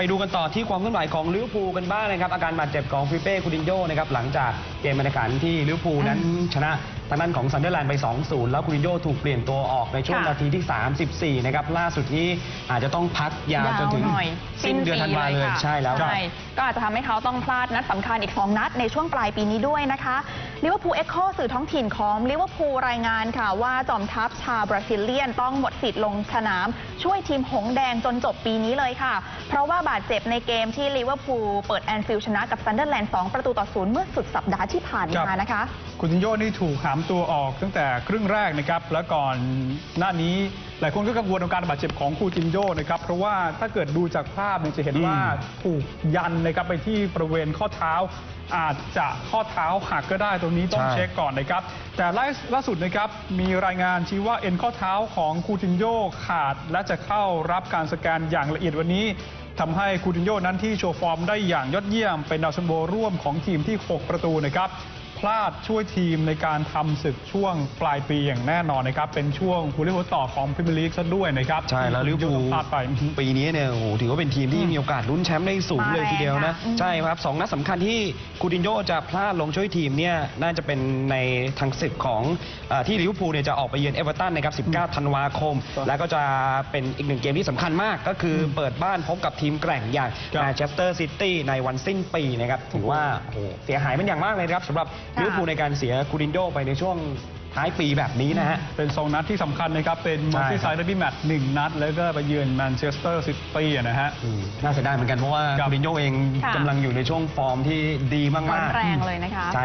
ไปดูกันต่อที่ความเคลื่อนไหวของลิเวอร์พูลกันบ้างนะครับอาการบาดเจ็บของฟิเป้คูดินโยนะครับหลังจากเกมบรรยากาศที่ลิเวอร์พูลนั้นชนะทางด้านของซันเดอร์แลนด์ไป 2-0 แล้วคูดินโยถูกเปลี่ยนตัวออกในช่วงค่ะนาทีที่ 34 นะครับ ล่าสุดนี้อาจจะต้องพักยาวจนถึงหน่อยสิ้นเดือนธันวาเลยค่ะใช่แล้วครับใช่ก็อาจจะทำให้เขาต้องพลาดนัดสำคัญอีก 2 นัดในช่วงปลายปีนี้ด้วยนะคะ ลิเวอร์พูลเอ็กโคสื่อท้องถิ่นของลิเวอร์พูลรายงานค่ะว่าจอมทัพชาวบราซิเลียนต้องหมดสิทธิ์ลงสนาม ช่วยทีมหงส์แดงจนจบปีนี้เลยค่ะ เพราะว่าบาดเจ็บในเกมที่ลิเวอร์พูลเปิดแอนฟิลชนะกับซันเดอร์แลนด์2ประตูต่อศูนย์เมื่อสุดสัปดาห์ที่ผ่านมานะคะ คุณทิโยนี่ถูกหามตัวออกตั้งแต่ครึ่งแรกนะครับและก่อนหน้านี้ หลายคนก็กังวลกับการบาดเจ็บของคูตินโยนะครับเพราะว่าถ้าเกิดดูจากภาพเนี่ยจะเห็นว่าถูกยันนะครับไปที่บริเวณข้อเท้า อาจจะข้อเท้าหักก็ได้ตรงนี้ต้องใช่ เช็คก่อนนะครับ แต่ล่าล่าสุดนะครับมีรายงานชี้ว่าเอ็นข้อเท้าของคูตินโยขาด และจะเข้ารับการสแกนอย่างละเอียดวันนี้ทำให้คูตินโยนั้นที่โชว์ฟอร์มได้อย่างยอดเยี่ยม เป็นดาวซันโบร่วมของทีมที่ 6 ประตูนะครับ พลาดช่วยทีมในการทำศึกช่วงปลายปีอย่างแน่นอนนะครับ เป็นช่วงหัวเรียวหัวต่อของพรีเมียร์ลีกซะด้วยนะครับใช่แล้วลิเวอร์พูลที่พลาดไป ปีนี้เนี่ยโอ้โหถือว่าเป็นทีมที่อืมมีโอกาสลุ้นแชมป์ได้สูงเลยทีเดียวนะมาแรงค่ะอืมใช่ครับสองนัดสำคัญที่คูตินโยจะพลาดลงช่วยทีมเนี่ยน่าจะเป็นในทางศึกของเออที่ลิเวอร์พูลเนี่ยจะออกไปเยือนเอเวอร์ตันนะครับ19 ธันวาคม ครับแล้วก็จะเป็นอีกหนึ่งเกมที่สำคัญมาก ก็คือเปิดบ้านพบกับทีมแกร่งอย่างครับ แมนเชสเตอร์ซิตี้ในวันสิ้นปีนะครับถือว่าโอ้โหเสียหายเป็นอย่างมากเลยนะครับสำหรับลิเวอร์พูลในการเสียคูตินโยไปในช่วงท้ายปีแบบนี้นะฮะ เป็นสองนัดที่สำคัญนะครับ เป็นใช่มัลติคไซรับด์เดอร์บี้แมตช์หนึ่งนัด แล้วก็ไปเยือนแมนเชสเตอร์ซิตี้นะฮะอืมน่าเสียดายเหมือนกันเพราะว่าครับคูรินโยเองค่ะ กำลังอยู่ในช่วงฟอร์มที่ดีมากร้อนๆแรงเลยนะคะ ใช่